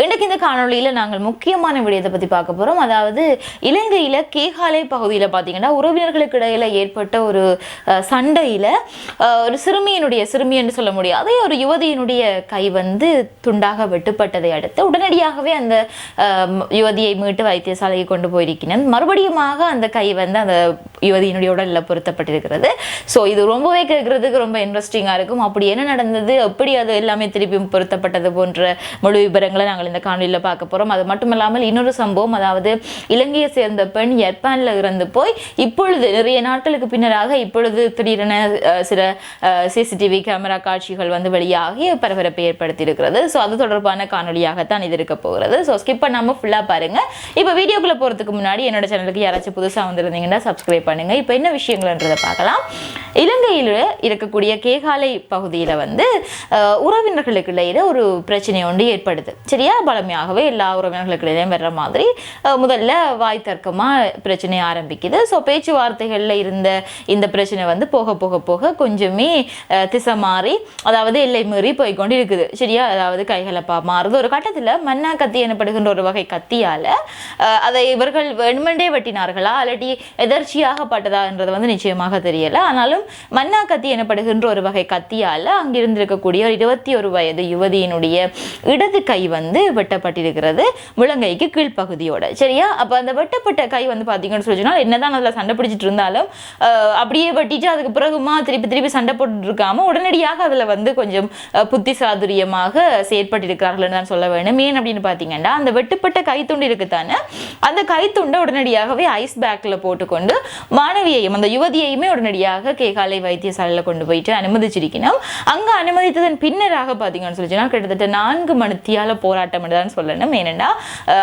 இன்றைக்கு இந்த காணொளியில் நாங்கள் முக்கியமான விடயத்தை பற்றி பார்க்க போகிறோம் அதாவது இலங்கையில் கேகாலை பகுதியில் பார்த்தீங்கன்னா உறவினர்களுக்கு இடையில் ஏற்பட்ட ஒரு சண்டையில் ஒரு சிறுமியினுடைய சிறுமின்னு சொல்ல சொல்ல முடியாது ஒரு யுவதியினுடைய கை வந்து துண்டாக வெட்டுப்பட்டதை அடுத்து உடனடியாகவே அந்த யுவதியை மீட்டு வைத்தியசாலைக்கு கொண்டு போயிருக்கிறேன் மறுபடியுமாக அந்த கை வந்து அந்த யுவதியினுடைய உடலில் பொருத்தப்பட்டிருக்கிறது. ஸோ இது ரொம்பவே கேட்குறதுக்கு ரொம்ப இன்ட்ரெஸ்டிங்காக இருக்கும். அப்படி என்ன நடந்தது? எப்படி அது எல்லாமே திருப்பி பொருத்தப்பட்டது போன்ற முழு விவரங்களை நாங்கள் இந்த காணொலியில் பார்க்க போகிறோம் அது மட்டும் இல்லாமல் இன்னொரு சம்பவம் அதாவது இலங்கையை சேர்ந்த பெண் ஜப்பானில் இறந்து போய் இப்பொழுது நிறைய நாட்களுக்கு பின்னராக இப்பொழுது திடீரென சில சிசிடிவி கேமரா காட்சிகள் வந்து வெளியாகி பரபரப்பை ஏற்படுத்தி இருக்கிறது ஸோ அது தொடர்பான காணொலியாகத்தான் இது இருக்க போகிறது. ஸோ ஸ்கிப் பண்ணாமல் ஃபுல்லாக பாருங்கள் இப்போ வீடியோக்குள்ளே போகிறதுக்கு முன்னாடி என்னோட சேனலுக்கு யாராச்சும் புதுசாக வந்திருந்தீங்கன்னா சப்ஸ்கிரைப் பண்ணுங்கள் இப்போ என்ன விஷயங்கள்ன்றதை பார்க்கலாம். இலங்கையில் இருக்கக்கூடிய கேகாலை பகுதியில் வந்து உறவினர்களுக்கு இடையில ஒரு பிரச்சனை ஒன்று ஏற்படுது. சரியா? பழமையாகவே எல்லா உறவினர்களுக்கு வர்ற மாதிரி முதல்ல வாய் தர்க்கமாக பிரச்சனை ஆரம்பிக்குது. ஸோ பேச்சுவார்த்தைகளில் இருந்த இந்த பிரச்சனை வந்து போக போக போக கொஞ்சமே திசை மாறி அதாவது எல்லை மீறி போய் கொண்டு இருக்குது சரியா? அதாவது கைகலப்பா மாறுது. ஒரு கட்டத்தில் மன்னா கத்தி எனப்படுகின்ற ஒரு வகை கத்தியால் அதை இவர்கள் வேணுமெண்டே வெட்டினார்களா? அல்லாட்டி எதர்ச்சியாகப்பட்டதான்றது வந்து நிச்சயமாக தெரியல. ஆனாலும் மன்னா கத்தி எனப்படுகின்ற ஒரு வகை கத்தியால் அங்கிருந்திருக்கக்கூடிய ஒரு இருபத்தி ஒரு வயது யுவதியினுடைய இடது கை வந்து வெட்டப்பட்டிருக்கிறது முழங்கைக்கு கீழ்ப்பகுதியோட. சரியா? அப்போ அந்த வெட்டப்பட்ட கை வந்து பார்த்தீங்கன்னு சொல்லி சொன்னால் என்னதான் அதில் சண்டை பிடிச்சிட்டு இருந்தாலும் அப்படியே வெட்டிட்டு அதுக்கு பிறகுமா திருப்பி திருப்பி சண்டை போட்டுட்டு இருக்காம உடனடியாக அதில் வந்து கொஞ்சம் புத்தி சாதுரியமாக செயற்பட்டிருக்கிறார்கள் தான் சொல்ல வேணும். ஏன் அப்படின்னு பார்த்தீங்கன்னா அந்த வெட்டுப்பட்ட கைத்துண்டு இருக்குத்தானே அந்த கைத்துண்டை உடனடியாகவே ஐஸ் பேக்கில் போட்டுக்கொண்டு மாணவியையும் அந்த யுவதியையுமே உடனடியாக கேகாலை வைத்தியசாலையில் கொண்டு போயிட்டு அனுமதிச்சிருக்கணும். அங்கே அனுமதித்ததன் பின்னராக பார்த்தீங்கன்னு சொல்லி கிட்டத்தட்ட நான்கு மணித்தியால போராட்டம் தான் சொல்லணும். ஏனென்னா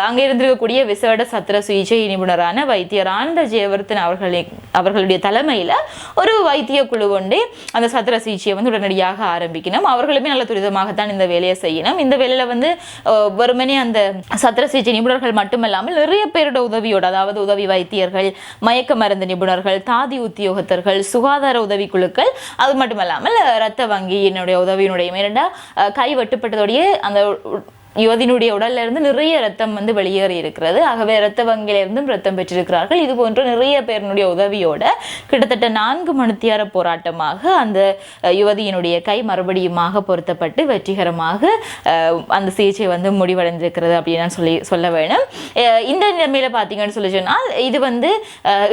அங்கே இருந்திருக்கக்கூடிய விசேட சத்திர சிகிச்சை நிபுணரான வைத்தியர் ஆனந்த ஜெயவர்த்தன் அவர்களை அவர்களுடைய தலைமையில் ஒரு வைத்திய குழு கொண்டு அந்த சத்திர சிகிச்சையை வந்து உடனடியாக ஆரம்பிக்கணும். அவர்களுமே நல்ல துரிதமாகத்தான் இந்த வேலையை செய்யணும். இந்த வேலையில் வந்து அஹ், வெறுமனே அந்த சத்திர சிகிச்சை நிபுணர்கள் மட்டுமல்லாமல் நிறைய பேரோட உதவியோட அதாவது உதவி வைத்தியர்கள் மயக்க மருந்து நிபுணர்கள் தாதி உத்தியோகத்தர்கள் சுகாதார உதவி குழுக்கள் அது மட்டுமல்லாமல் இரத்த வங்கியினுடைய உதவியினுடைய மேலண்டா கை வெட்டுப்பட்டதோடைய அந்த யுவதியினுடைய உடல்ல இருந்து நிறைய ரத்தம் வந்து வெளியேறி இருக்கிறது. ஆகவே இரத்த வங்கியிலிருந்தும் ரத்தம் பெற்றிருக்கிறார்கள். இது போன்ற நிறைய பேரினுடைய உதவியோட கிட்டத்தட்ட நான்கு மணித்தியார போராட்டமாக அந்த யுவதியினுடைய கை மறுபடியுமாக பொருத்தப்பட்டு வெற்றிகரமாக அந்த சிகிச்சை வந்து முடிவடைந்திருக்கிறது அப்படின்னு நான் சொல்லி சொல்ல வேணும். இந்த நிலைமையில பார்த்தீங்கன்னு சொல்லி சொன்னால் இது வந்து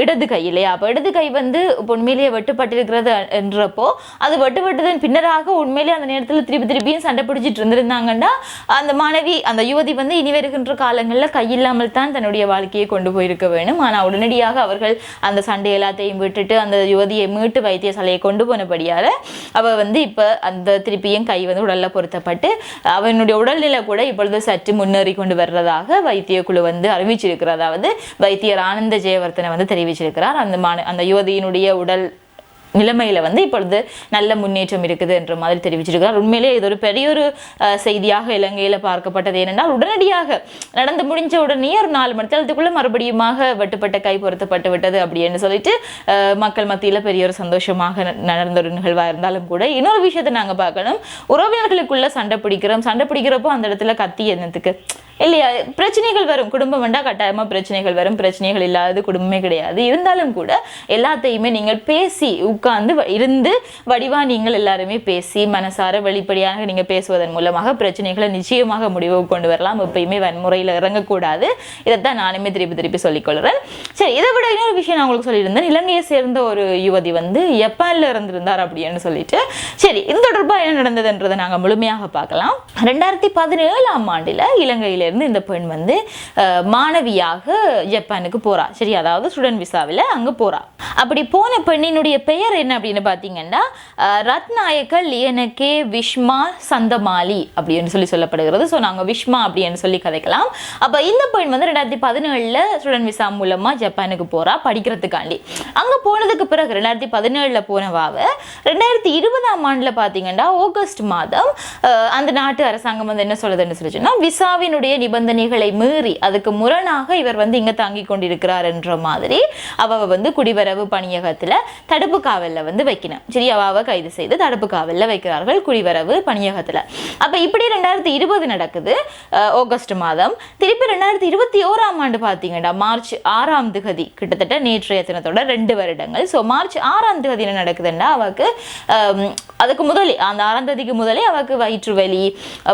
இடது கை இல்லையா? அப்போ இடது கை வந்து இப்போ உண்மையிலேயே வெட்டுப்பட்டிருக்கிறது என்றப்போ அது வெட்டுப்பட்டதன் பின்னராக உண்மையிலேயே அந்த நேரத்தில் திருப்பி திருப்பியும் சண்டை பிடிச்சிட்டு இருந்திருந்தாங்கன்னா அந்த மாணவி அந்த யுவதி வந்து இனி வருகின்ற காலங்களில் கையில்லாமல் தான் தன்னுடைய வாழ்க்கையை கொண்டு போயிருக்க வேணும் ஆனால் உடனடியாக அவர்கள் அந்த சண்டை எல்லாத்தையும் விட்டுட்டு அந்த யுவதியை மீட்டு வைத்தியசாலையை கொண்டு போனபடியால் அவள் வந்து இப்போ அந்த திருப்பியும் கை வந்து உடலில் பொருத்தப்பட்டு அவனுடைய உடல்நிலை கூட இப்பொழுது சற்று முன்னேறி கொண்டு வர்றதாக வைத்திய குழு வந்து அறிவிச்சிருக்கிறார் அதாவது வைத்தியர் ஆனந்த ஜெயவர்த்தனை வந்து தெரிவிச்சிருக்கிறார். அந்த மான அந்த யுவதியினுடைய உடல் நிலைமையில வந்து இப்பொழுது நல்ல முன்னேற்றம் இருக்குது என்ற மாதிரி தெரிவிச்சிருக்கிறார். உண்மையிலே இது ஒரு பெரிய ஒரு செய்தியாக இலங்கையில பார்க்கப்பட்டது. ஏனென்றால் உடனடியாக நடந்து முடிஞ்ச உடனே ஒரு நாலு மணி நேரத்துக்குள்ள மறுபடியுமாக வெட்டுப்பட்ட கை பொருத்தப்பட்டு விட்டது அப்படின்னு சொல்லிட்டு மக்கள் மத்தியில பெரிய ஒரு சந்தோஷமாக நடந்த ஒரு நிகழ்வா இருந்தாலும் கூட இன்னொரு விஷயத்தை நாங்க பார்க்கணும். உறவினர்களுக்குள்ள சண்டை பிடிக்கிறோம். சண்டை பிடிக்கிறப்போ அந்த இடத்துல கத்தி என்னத்துக்கு? இல்லையா? பிரச்சனைகள் வரும். குடும்பம் வேண்டா கட்டாயமாக பிரச்சனைகள் வரும். பிரச்சனைகள் இல்லாத குடும்பமே கிடையாது. இருந்தாலும் கூட எல்லாத்தையுமே நீங்கள் பேசி உட்கார்ந்து வ- இருந்து வடிவா நீங்கள் எல்லாருமே பேசி மனசார வெளிப்படையாக நீங்கள் பேசுவதன் மூலமாக பிரச்சனைகளை நிச்சயமாக முடிவுக்கு கொண்டு வரலாம். எப்பயுமே வன்முறையில் இறங்கக்கூடாது. இதைத்தான் நானுமே திருப்பி திருப்பி சொல்லிக்கொள்கிறேன் சரி இதை விட இன்னொரு விஷயம் நான் உங்களுக்கு சொல்லியிருந்தேன். இலங்கையை சேர்ந்த ஒரு யுவதி வந்து ஜப்பான்ல இருந்திருந்தார் அப்படின்னு சொல்லிட்டு. சரி இந்த தொடர்பாக என்ன நடந்ததுன்றதை நாங்கள் முழுமையாக பார்க்கலாம். ரெண்டாயிரத்தி பதினேழாம் ஆண்டில் இருந்து இந்த பெண் வந்து மாணவியாக ஜப்பானுக்கு போறா. சரி அதாவது ஸ்டூடெண்ட் விசாவில் அங்கே போறா. அப்படி போன பெண்ணினுடைய பெயர் என்ன அப்படின்னு பார்த்தீங்கன்னா அஹ், ரத்நாயக்க லியனகே விஷ்மா சந்தமாலி அப்படின்னு சொல்லி சொல்லப்படுகிறது. ஸோ நாங்கள் விஷ்மா அப்படின்னு சொல்லி கதைக்கலாம். அப்போ இந்த பெண் வந்து ரெண்டாயிரத்தி பதினேழில் ஸ்டூடெண்ட் விசா மூலமாக ஜப்பானுக்கு போறா படிக்கிறதுக்காண்டி. அங்கே போனதுக்கு பிறகு ரெண்டாயிரத்தி பதினேழில் போனவாவ ரெண்டாயிரத்தி இருபதாம் ஆண்டில் பார்த்தீங்கன்னா ஆகஸ்ட் மாதம் அந்த நாட்டு அரசாங்கம் வந்து என்ன சொல்லுதுன்னு சொல்லி சொன்னா விசாவினுடைய நிபந்தனைகளை மீறி அதுக்கு முரணாக இவர் வந்து இங்க தாங்கி கொண்டிருக்கிறார் என்ற மாதிரி அவ வந்து குடிவரவு பணியகத்துல தடுப்பு காவல்ல வந்து வைக்கணும். சரி அவாவை கைது செய்து தடுப்பு காவல்ல வைக்கிறார்கள் குடிவரவு பணியகத்துல. அப்ப இப்படி ரெண்டாயிரத்தி இருபது நடக்குது. ஆகஸ்ட் மாதம். திருப்பி ரெண்டாயிரத்தி இருபத்தி ஓராம் ஆண்டு பார்த்தீங்கன்னா மார்ச் ஆறாம் திகதி கிட்டத்தட்ட நேற்றைய தினத்தோட ரெண்டு வருடங்கள். ஸோ மார்ச் ஆறாம் திகதி என்ன நடக்குதுன்னா அவக்கு அதுக்கு முதலே அந்த ஆறாம் தேதிக்கு முதலே அவக்கு வயிற்று வலி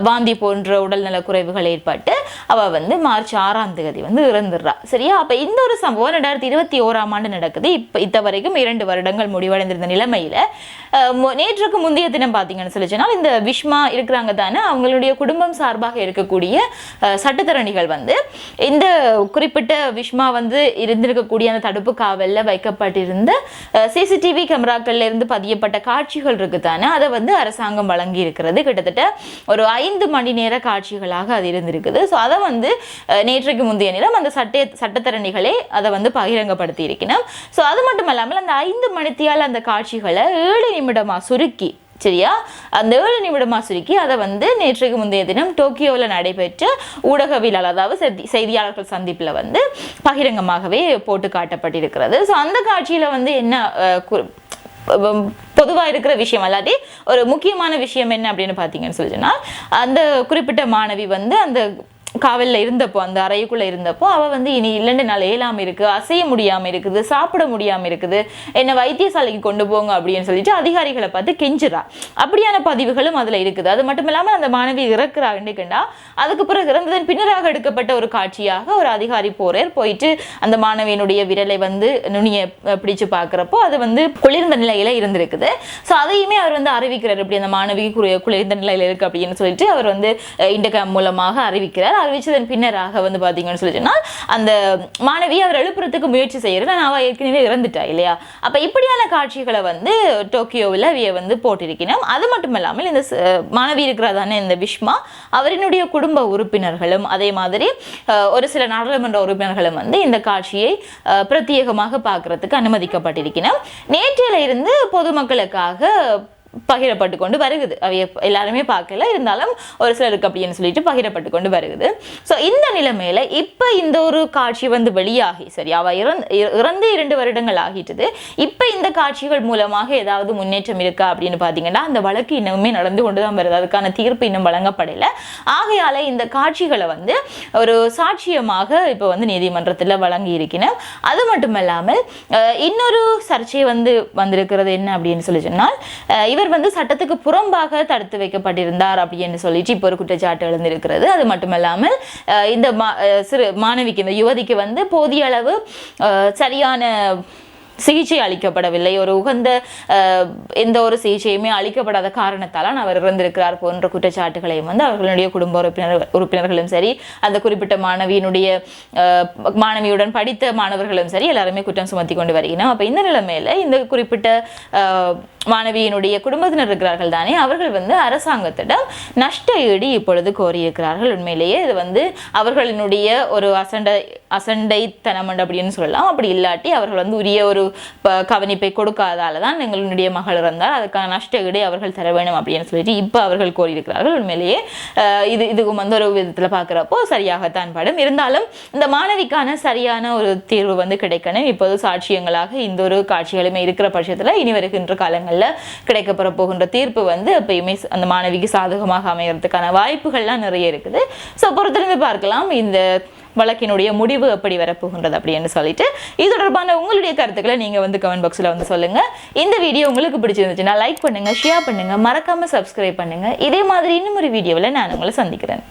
வாந்தி போன்ற உடல்நல குறைவுகள் ஏற்பட்டு அவள் வந்து மார்ச் ஆறாம் தேதி வந்து இறந்துடுறா. சரியா? அப்போ இந்த ஒரு சம்பவம் ரெண்டாயிரத்தி இருபத்தி ஓராம் ஆண்டு நடக்குது. இப்போ இத்த வரைக்கும் இரண்டு வருடங்கள் முடிவடைந்திருந்த நிலைமையில் மு- நேற்றுக்கு முந்தைய தினம் பார்த்தீங்கன்னு சொல்லி சொன்னால் இந்த விஷ்மா இருக்கிறாங்க தானே அவங்களுடைய குடும்பம் சார்பாக இருக்கக்கூடிய சட்டத்தரணிகள் வந்து இந்த குறிப்பிட்ட விஷ்மா வந்து இருந்திருக்கக்கூடிய அந்த தடுப்பு காவலில் வைக்கப்பட்டிருந்த சிசிடிவி கேமராக்கள்ல இருந்து பதியப்பட்ட காட்சிகள் இருக்கு தானே அதை வந்து அரசாங்கம் வழங்கி இருக்கிறது கிட்டத்தட்ட ஒரு ஐந்து மணி நேர காட்சிகளாக அது இருந்திருக்குது. ஸோ அதை வந்து நேற்றுக்கு நேற்றைக்கு முந்தைய நிலம் அந்த சட்ட சட்டத்தரணிகளே அதை வந்து பகிரங்கப்படுத்தி இருக்கணும் ஸோ அது மட்டும் இல்லாமல் அந்த ஐந்து மணித்தியால் அந்த காட்சிகளை ஏழு நிமிடமா சுருக்கி சரியா? அந்த ஏழு நிமிடமா சுருக்கி அதை வந்து நேற்றுக்கு முந்தைய தினம் டோக்கியோவில் நடைபெற்ற ஊடகவியலாளர் அதாவது செய்தியாளர்கள் சந்திப்பில் வந்து பகிரங்கமாகவே போட்டு காட்டப்பட்டிருக்கிறது. ஸோ அந்த காட்சியில் வந்து என்ன பொதுவாக இருக்கிற விஷயம் அல்லாட்டி ஒரு முக்கியமான விஷயம் என்ன அப்படின்னு பார்த்தீங்கன்னு சொல்லி சொன்னால் அந்த குறிப்பிட்ட மாணவி வந்து அந்த காவலில் இருந்தப்போ அந்த அறைக்குள்ளே இருந்தப்போ அவள் வந்து இனி இல்லைன்னு நாள் ஏழாமல் இருக்குது அசைய முடியாமல் இருக்குது சாப்பிட முடியாமல் இருக்குது என்னை வைத்தியசாலைக்கு கொண்டு போங்க அப்படின்னு சொல்லிட்டு அதிகாரிகளை பார்த்து கெஞ்சுறா. அப்படியான பதிவுகளும் அதில் இருக்குது. அது மட்டும் இல்லாமல் அந்த மாணவி இறக்குறான்னு கண்டா அதுக்கு பிறகு இறந்ததன் பின்னராக எடுக்கப்பட்ட ஒரு காட்சியாக ஒரு அதிகாரி போறார் போயிட்டு அந்த மாணவியினுடைய விரலை வந்து நுனியை பிடிச்சு பார்க்குறப்போ அது வந்து குளிர்ந்த நிலையில் இருந்திருக்குது. ஸோ அதையுமே அவர் வந்து அறிவிக்கிறார். இப்படி அந்த மாணவி குளிர்ந்த நிலையில் இருக்கு அப்படின்னு சொல்லிட்டு அவர் வந்து இண்டகம் மூலமாக அறிவிக்கிறார். அறிவிச்சதன் பின்னராக வந்து பார்த்தீங்கன்னு சொல்லி சொன்னால் அந்த மாணவி அவர் எழுப்புறதுக்கு முயற்சி செய்யறது நான் ஏற்கனவே இறந்துட்டா இல்லையா? அப்போ இப்படியான காட்சிகளை வந்து டோக்கியோவில் அவைய வந்து போட்டிருக்கணும் அது மட்டும் இல்லாமல் இந்த மாணவி இருக்கிறதானே இந்த விஷ்மா அவரினுடைய குடும்ப உறுப்பினர்களும் அதே மாதிரி ஒரு சில நாடாளுமன்ற உறுப்பினர்களும் வந்து இந்த காட்சியை பிரத்யேகமாக பார்க்கறதுக்கு அனுமதிக்கப்பட்டிருக்கணும் நேற்றையில இருந்து பொதுமக்களுக்காக பகிரப்பட்டு கொண்டு வருகுது அவைய எல்லாருமே பார்க்கல. இருந்தாலும் ஒரு சிலருக்கு அப்படின்னு சொல்லிட்டு பகிரப்பட்டு கொண்டு வருகுது. ஸோ இந்த நிலைமையில இப்போ இந்த ஒரு காட்சி வந்து வெளியாகி சரி அவ இறந்து இறந்து இரண்டு வருடங்கள் ஆகிட்டது. இப்போ இந்த காட்சிகள் மூலமாக ஏதாவது முன்னேற்றம் இருக்கா அப்படின்னு பார்த்தீங்கன்னா அந்த வழக்கு இன்னுமே நடந்து கொண்டு தான் வருது. அதுக்கான தீர்ப்பு இன்னும் வழங்கப்படலை. ஆகையால இந்த காட்சிகளை வந்து ஒரு சாட்சியமாக இப்போ வந்து நீதிமன்றத்தில் வழங்கி இருக்கணும் அது மட்டும் இல்லாமல் இன்னொரு சர்ச்சை வந்து வந்திருக்கிறது என்ன அப்படின்னு சொல்லி சொன்னால் இவர் இவர் வந்து சட்டத்துக்கு புறம்பாக தடுத்து வைக்கப்பட்டிருந்தார் அப்படின்னு சொல்லிட்டு இப்போ ஒரு குற்றச்சாட்டு எழுந்திருக்கிறது. அது மட்டுமல்லாமல் இந்த மா- அஹ், சிறு மாணவிக்கு இந்த யுவதிக்கு வந்து போதிய அளவு சரியான சிகிச்சை அளிக்கப்படவில்லை. ஒரு உகந்த எந்த ஒரு சிகிச்சையுமே அளிக்கப்படாத காரணத்தால் அவர் இறந்திருக்கிறார் போன்ற குற்றச்சாட்டுகளையும் வந்து அவர்களுடைய குடும்ப உறுப்பினர் உறுப்பினர்களும் சரி அந்த குறிப்பிட்ட மாணவியினுடைய மாணவியுடன் படித்த மாணவர்களும் சரி எல்லாருமே குற்றம் சுமத்தி கொண்டு வருகிறோம் அப்போ இந்த நிலைமையில் இந்த குறிப்பிட்ட மாணவியினுடைய குடும்பத்தினர் இருக்கிறார்கள் தானே அவர்கள் வந்து அரசாங்கத்திடம் நஷ்ட ஈடு இப்பொழுது கோரியிருக்கிறார்கள். உண்மையிலேயே இது வந்து அவர்களினுடைய ஒரு அசண்ட அசண்டைத்தனம் அப்படின்னு சொல்லலாம். அப்படி இல்லாட்டி அவர்கள் வந்து உரிய ஒரு கவனிப்பை கொடுக்காதால தான் எங்களுடைய மகள் இருந்தால் அதுக்கான நஷ்ட ஈடு அவர்கள் தர வேணும் அப்படின்னு சொல்லிட்டு இப்போ அவர்கள் கோரியிருக்கிறார்கள். உண்மையிலேயே இது இதுக்கும் வந்து ஒரு விதத்தில் பார்க்குறப்போ சரியாகத்தான் படும். இருந்தாலும் இந்த மாணவிக்கான சரியான ஒரு தீர்வு வந்து கிடைக்கணும். இப்போது சாட்சியங்களாக இந்த ஒரு காட்சிகளுமே இருக்கிற பட்சத்தில் இனி வருகின்ற காலங்களில் கிடைக்கப்பெற போகின்ற தீர்ப்பு வந்து எப்பயுமே அந்த மாணவிக்கு சாதகமாக அமைகிறதுக்கான வாய்ப்புகள்லாம் நிறைய இருக்குது. ஸோ பொறுத்திருந்து பார்க்கலாம். இந்த வழக்கினுடைய முடிவு எப்படி வரப்போகின்றது அப்படின்னு சொல்லிட்டு இது தொடர்பான உங்களுடைய கருத்துக்களை நீங்கள் வந்து கமெண்ட் பாக்ஸில் வந்து சொல்லுங்கள் இந்த வீடியோ உங்களுக்கு பிடிச்சிருந்துச்சுன்னா லைக் பண்ணுங்கள் ஷேர் பண்ணுங்கள் மறக்காமல் சப்ஸ்கிரைப் பண்ணுங்கள் இதே மாதிரி இன்னும் ஒரு வீடியோவில் நான் உங்களை சந்திக்கிறேன்.